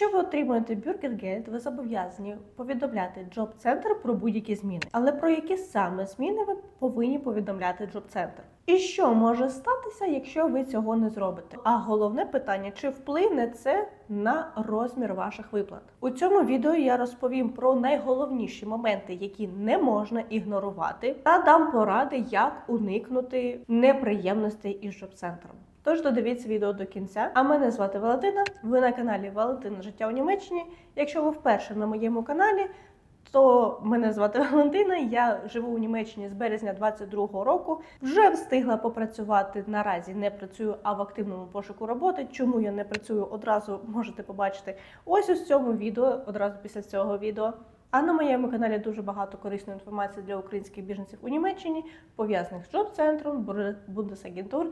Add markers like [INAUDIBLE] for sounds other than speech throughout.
Якщо ви отримуєте бюргергельд, ви зобов'язані повідомляти Джоб Центр про будь-які зміни. Але про які саме зміни ви повинні повідомляти Джоб Центр? І що може статися, якщо ви цього не зробите? А головне питання: чи вплине це на розмір ваших виплат? У цьому відео я розповім про найголовніші моменти, які не можна ігнорувати, та дам поради, як уникнути неприємностей із Джоб Центром. Тож додивіться відео до кінця. А мене звати Валентина. Ви на каналі Валентина Життя у Німеччині. Якщо ви вперше на моєму каналі, то мене звати Валентина. Я живу у Німеччині з березня 22-го року. Вже встигла попрацювати наразі. Не працюю, а в активному пошуку роботи. Чому я не працюю одразу можете побачити ось у цьому відео, одразу після цього відео. А на моєму каналі дуже багато корисної інформації для українських біженців у Німеччині, пов'язаних з джоб-центром, Бундесагентур,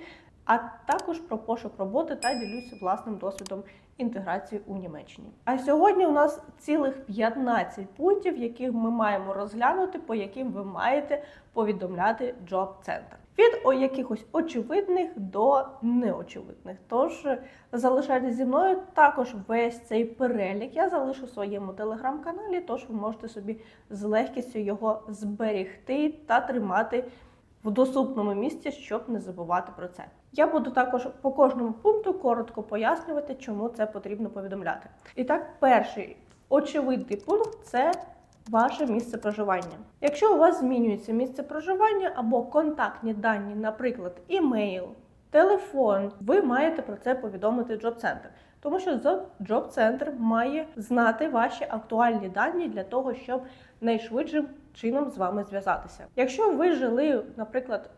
а також про пошук роботи та ділюся власним досвідом інтеграції у Німеччині. А сьогодні у нас цілих 15 пунктів, яких ми маємо розглянути, по яким ви маєте повідомляти Job Center. Від якихось очевидних до неочевидних. Тож залишайтесь зі мною. Також весь цей перелік я залишу в своєму телеграм-каналі, тож ви можете собі з легкістю його зберегти та тримати в доступному місці, щоб не забувати про це. Я буду також по кожному пункту коротко пояснювати, чому це потрібно повідомляти. І так, перший очевидний пункт це ваше місце проживання. Якщо у вас змінюється місце проживання або контактні дані, наприклад, імейл, телефон, ви маєте про це повідомити Center. Тому що Center має знати ваші актуальні дані для того, щоб найшвидшим чином з вами зв'язатися. Якщо ви жили, наприклад,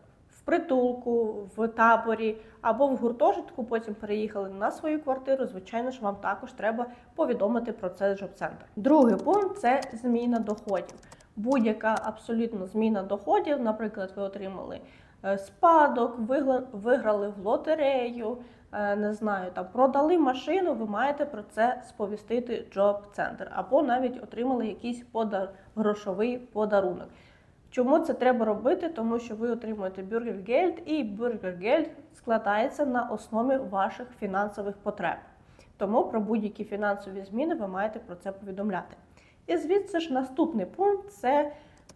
притулку, в таборі або в гуртожитку, потім переїхали на свою квартиру, звичайно ж, вам також треба повідомити про це Center. Другий пункт це зміна доходів. Будь-яка абсолютно зміна доходів, наприклад, ви отримали е, спадок, виграли в лотерею. Е, не знаю, там продали машину, ви маєте про це сповістити Center, або навіть отримали якийсь подар... грошовий подарунок. Чому це треба робити? Тому що ви отримуєте бюргергельд, і бюргергельд складається на основі ваших фінансових потреб. Тому про будь-які фінансові зміни ви маєте про це повідомляти. І звідси ж наступний пункт це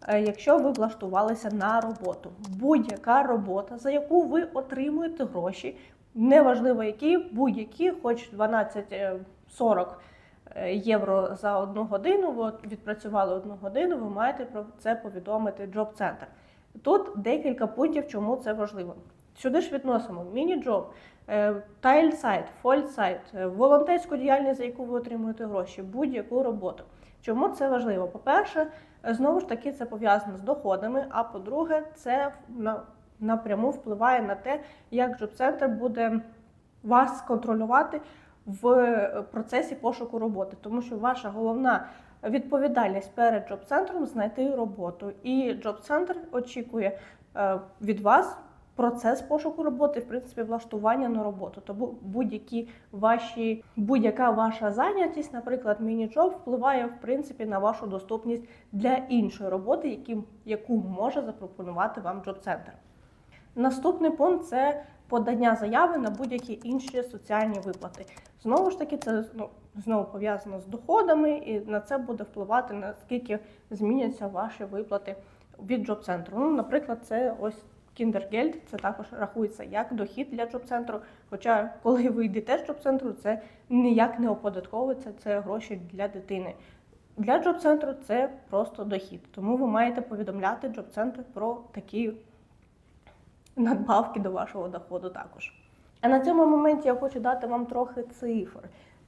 е, якщо ви влаштувалися на роботу. Будь-яка робота, за яку ви отримуєте гроші, неважливо які, будь-які, хоч 12-40 е, євро за одну годину, ви відпрацювали одну годину, ви маєте про це повідомити Center. Тут декілька пунктів, чому це важливо. Сюди ж відносимо міні-джоб, тайльсайт, фольсайт, волонтерську діяльність, за яку ви отримуєте гроші, будь-яку роботу. Чому це важливо? По-перше, знову ж таки, це пов'язано з доходами. А по-друге, це напряму впливає на те, як джоб-центр буде вас контролювати в процесі пошуку роботи, тому що ваша головна відповідальність перед джоб-центром знайти роботу. І джоб-центр очікує е, від вас. Процес пошуку роботи, в принципі, влаштування на роботу. Тому будь-які ваші, будь-яка ваша зайнятість, наприклад, міні-джоб, впливає в принципі на вашу доступність для іншої роботи, які, яку може запропонувати вам джоб-центр. Наступний пункт це подання заяви на будь-які інші соціальні виплати. Знову ж таки, це ну, знову пов'язано з доходами, і на це буде впливати наскільки зміняться ваші виплати від джоб-центру. Ну, наприклад, це ось кіндергельд, це також рахується як дохід для джоб-центру. Хоча, коли ви йдете з джоб-центру, це ніяк не оподатковується, це гроші для дитини. Для джоб-центру це просто дохід. Тому ви маєте повідомляти джоб-центр про такі надбавки до вашого доходу також. А на цьому моменті я хочу дати вам трохи цифр.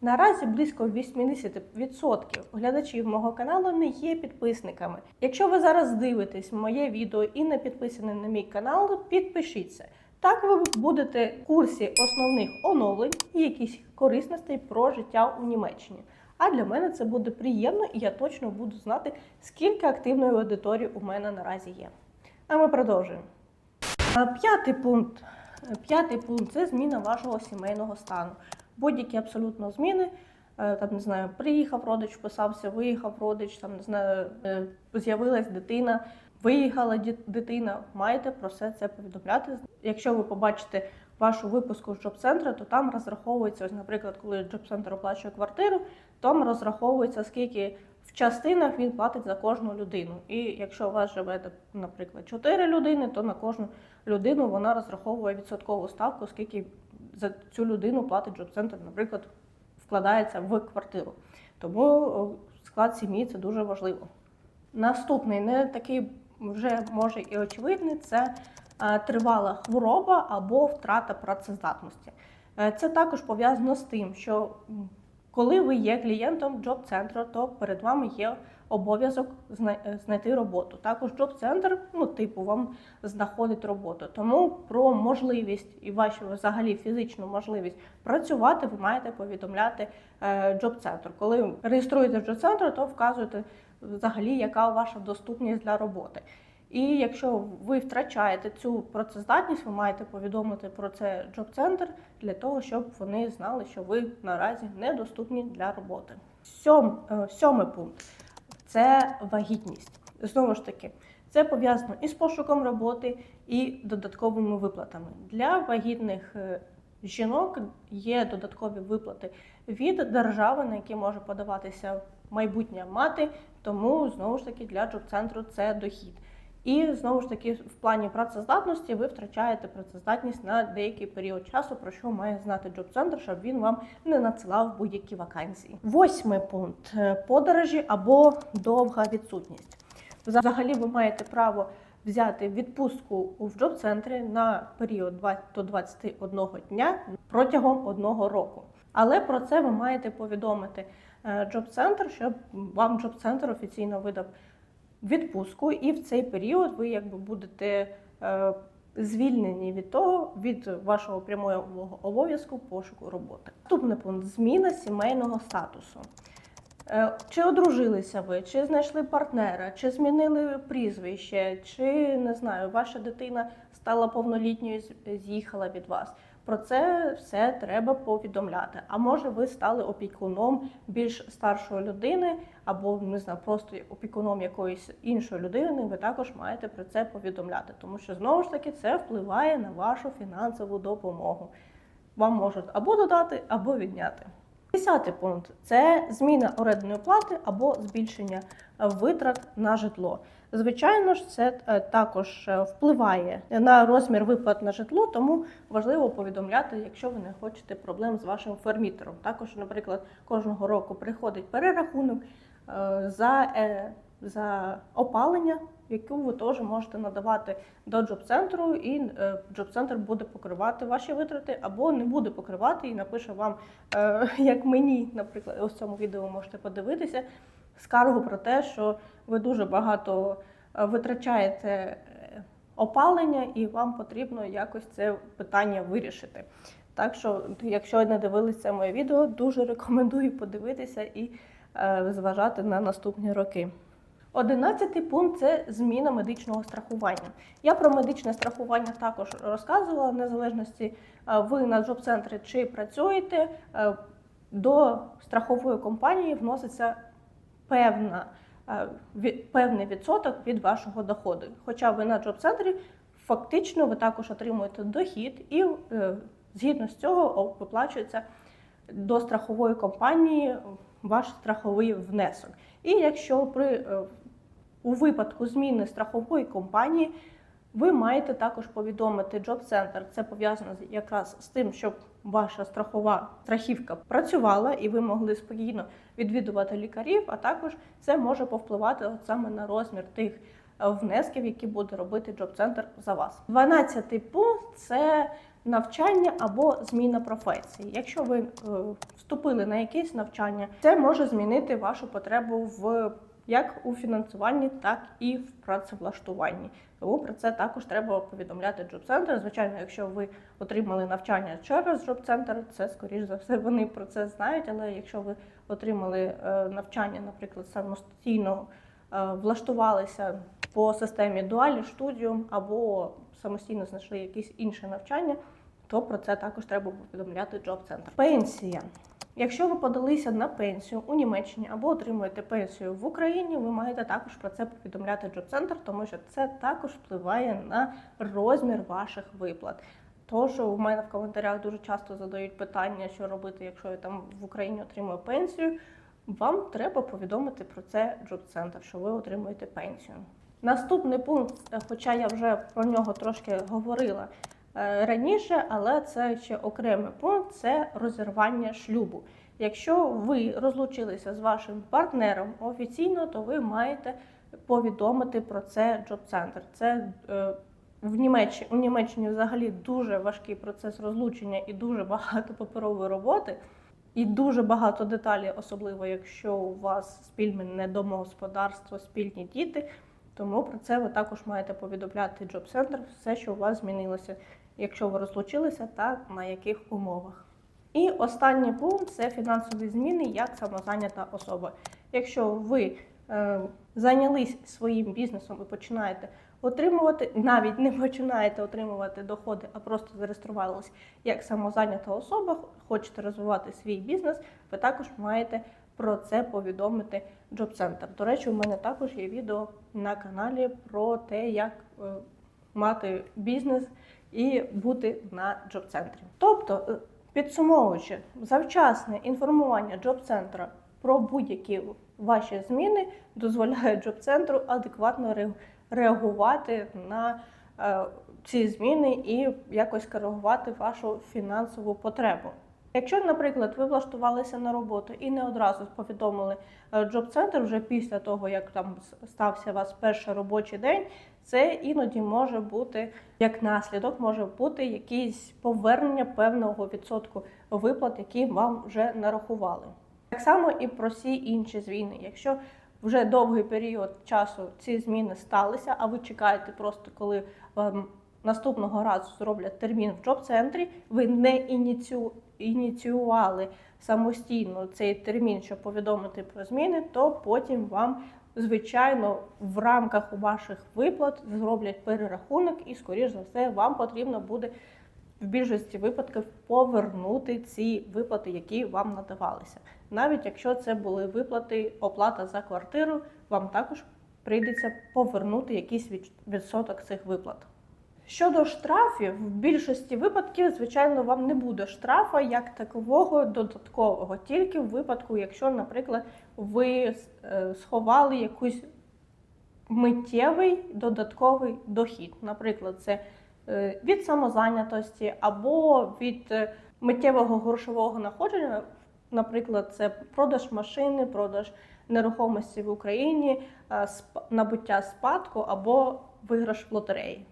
Наразі близько 80% глядачів мого каналу не є підписниками. Якщо ви зараз дивитесь моє відео і не підписані на мій канал, підпишіться. Так ви будете в курсі основних оновлень і якісь корисностей про життя у Німеччині. А для мене це буде приємно, і я точно буду знати, скільки активної аудиторії у мене наразі є. А ми продовжуємо. П'ятий пункт. П'ятий пункт це зміна вашого сімейного стану. Будь-які абсолютно зміни. Е, там не знаю, приїхав родич, вписався, виїхав родич, там не знаю, е, з'явилась дитина, виїхала дитина. Маєте про все це повідомляти. Якщо ви побачите вашу випуску з джоб-центру, то там розраховується, ось, наприклад, коли джоб-центр оплачує квартиру, там розраховується скільки в частинах він платить за кожну людину. І якщо у вас живе, наприклад, 4 людини, то на кожну людину вона розраховує відсоткову ставку, скільки за цю людину платить джоб-центр, наприклад, вкладається в квартиру. Тому склад сім'ї це дуже важливо. Наступний не такий вже може і очевидний це е, тривала хвороба або втрата працездатності. Е, Це також пов'язано з тим, що коли ви є клієнтом джоб-центру, то перед вами є обов'язок е, знайти роботу. Також джоб-центр, ну, типу, вам знаходить роботу. Тому про можливість і вашу взагалі фізичну можливість працювати, ви маєте повідомляти е, джоб-центр. Коли реєструєте в джоб-центр, то вказуєте взагалі, яка ваша доступність для роботи. І якщо ви втрачаєте цю працездатність, ви маєте повідомити про це джоб-центр для того, щоб вони знали, що ви наразі недоступні для роботи. Сьом, е, сьомий пункт це вагітність. Знову ж таки, це пов'язано із пошуком роботи і додатковими виплатами. Для вагітних е, жінок є додаткові виплати від держави, на які може подаватися майбутня мати. Тому знову ж таки для джоб-центру це дохід. І знову ж таки, в плані працездатності ви втрачаєте працездатність на деякий період часу, про що має знати джоб-центр, щоб він вам не надсилав будь-які вакансії. Восьмий пункт Е, подорожі або довга відсутність. Взагалі, ви маєте право взяти відпустку в джоб-центрі на період 20 до 21 дня протягом одного року. Але про це ви маєте повідомити е, джоб-центр, щоб вам джоб-центр офіційно видав відпустку, і в цей період ви якби будете е, звільнені від того, від вашого прямого обов'язку пошуку роботи. Наступний пункт зміна сімейного статусу. Е, Чи одружилися ви, чи знайшли партнера, чи змінили прізвище, чи не знаю, ваша дитина стала повнолітньою, з'їхала від вас. Про це все треба повідомляти. А може, ви стали опікуном більш старшої людини, або не знаю, просто опікуном якоїсь іншої людини. Ви також маєте про це повідомляти, тому що знову ж таки це впливає на вашу фінансову допомогу. Вам можуть або додати, або відняти. Десятий пункт це зміна орендної плати або збільшення витрат на житло. Звичайно ж, це е, також е, впливає на розмір виплат на житло, тому важливо повідомляти, якщо ви не хочете проблем з вашим фермітером. Також, наприклад, кожного року приходить перерахунок е, за, за опалення, яку ви теж можете надавати до джоб-центру, і е, джоб-центр буде покривати ваші витрати або не буде покривати і напише вам, е, [LAUGHS] як мені, наприклад, ось в цьому відео можете подивитися, скаргу про те, що ви дуже багато е, витрачаєте опалення, і вам потрібно якось це питання вирішити. Так що, якщо не дивилися моє відео, дуже рекомендую подивитися і зважати на наступні роки. Одинадцятий пункт це зміна медичного страхування. Я про медичне страхування також розказувала в незалежності е, ви на джоб-центрі чи працюєте. е, До страхової компанії вноситься певна, е, певний відсоток від вашого доходу. Хоча ви на джоб-центрі фактично ви також отримуєте дохід, і згідно з цього виплачується до страхової компанії ваш страховий внесок. І якщо при у випадку зміни страхової компанії ви маєте також повідомити джоб-центр. Це пов'язано якраз з тим, щоб ваша страхова страхівка працювала і ви могли спокійно відвідувати лікарів. А також це може повпливати от саме на розмір тих е, внесків, які буде робити джоб-центр за вас. Дванадцятий пункт це навчання або зміна професії. Якщо ви е, вступили на якесь навчання, це може змінити вашу потребу в як у фінансуванні, так і в працевлаштуванні. Тому про це також треба повідомляти джоб-центр. Звичайно, якщо ви отримали навчання через джоб-центр, це скоріш за все вони про це знають. Але якщо ви отримали е, навчання, наприклад, самостійно е, влаштувалися по системі дуалі студіум або самостійно знайшли якесь інше навчання, то про це також треба повідомляти джоб-центр. Пенсія. Якщо ви подалися на пенсію у Німеччині або отримуєте пенсію в Україні, ви маєте також про це повідомляти джоб-центр, тому що це також впливає на розмір ваших виплат. Тож у мене в коментарях дуже часто задають питання, що робити, якщо я там в Україні отримую пенсію. вам треба повідомити про це джоб-центр, що ви отримуєте пенсію. Наступний пункт, е, хоча я вже про нього трошки говорила раніше, але це ще окремий пункт це розірвання шлюбу. Якщо ви розлучилися з вашим партнером офіційно, то ви маєте повідомити про це джоб-центр. Це е, в Німеччині у Німеччині взагалі дуже важкий процес розлучення і дуже багато паперової роботи, і дуже багато деталей, особливо якщо у вас спільне домогосподарство, спільні діти. Тому про це ви також маєте повідомляти джоб-центр, все, що у вас змінилося, якщо ви розлучилися, та на яких умовах. І останній пункт це фінансові зміни як самозайнята особа. Якщо ви е, зайнялись своїм бізнесом і починаєте отримувати, навіть не починаєте отримувати доходи, а просто зареєструвалися як самозайнята особа, хочете розвивати свій бізнес, ви також маєте про це повідомити Джоб-центр. До речі, у мене також є відео на каналі про те, як е, мати бізнес і бути на джоб-центрі. Тобто, е, підсумовуючи, завчасне інформування джоб-центра про будь-які ваші зміни дозволяє джоб-центру адекватно реагувати на е, ці зміни і якось коригувати вашу фінансову потребу. Якщо, наприклад, ви влаштувалися на роботу і не одразу повідомили е, джоб-центр вже після того, як там стався у вас перший робочий день, це іноді може бути як наслідок, може бути якісь повернення певного відсотку виплат, які вам вже нарахували. Так само і про всі інші зміни. Якщо вже довгий період часу ці зміни сталися, а ви чекаєте просто, коли вам наступного разу зроблять термін в джоб-центрі, ви не ініцію... ініціювали самостійно цей термін, щоб повідомити про зміни, то потім вам, звичайно, в рамках ваших виплат зроблять перерахунок, і, скоріш за все, вам потрібно буде в більшості випадків повернути ці виплати, які вам надавалися. Навіть якщо це були виплати, оплата за квартиру, вам також прийдеться повернути якийсь відсоток цих виплат. Щодо штрафів, в більшості випадків, звичайно, вам не буде штрафа як такового додаткового, тільки в випадку, якщо, наприклад, ви е, сховали якусь миттєвий додатковий дохід. Наприклад, це е, від самозайнятості або від е, миттєвого грошового находження, наприклад, це продаж машини, продаж нерухомості в Україні, набуття спадку або виграш в лотереї.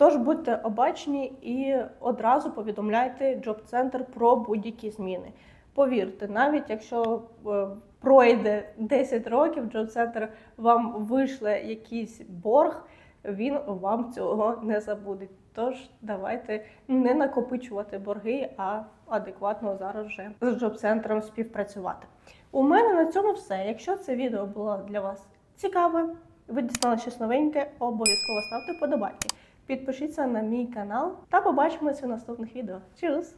Тож будьте обачні і одразу повідомляйте джоб-центр про будь-які зміни. Повірте, навіть якщо е, пройде 10 років, джоб-центр вам вишле якийсь борг, він вам цього не забуде. Тож давайте не накопичувати борги, а адекватно зараз вже з джоб-центром співпрацювати. У мене на цьому все. Якщо це відео було для вас цікаве, ви дізнали щось новеньке, обов'язково ставте вподобайки. Підпишіться на мій канал та побачимося у наступних відео. Чус!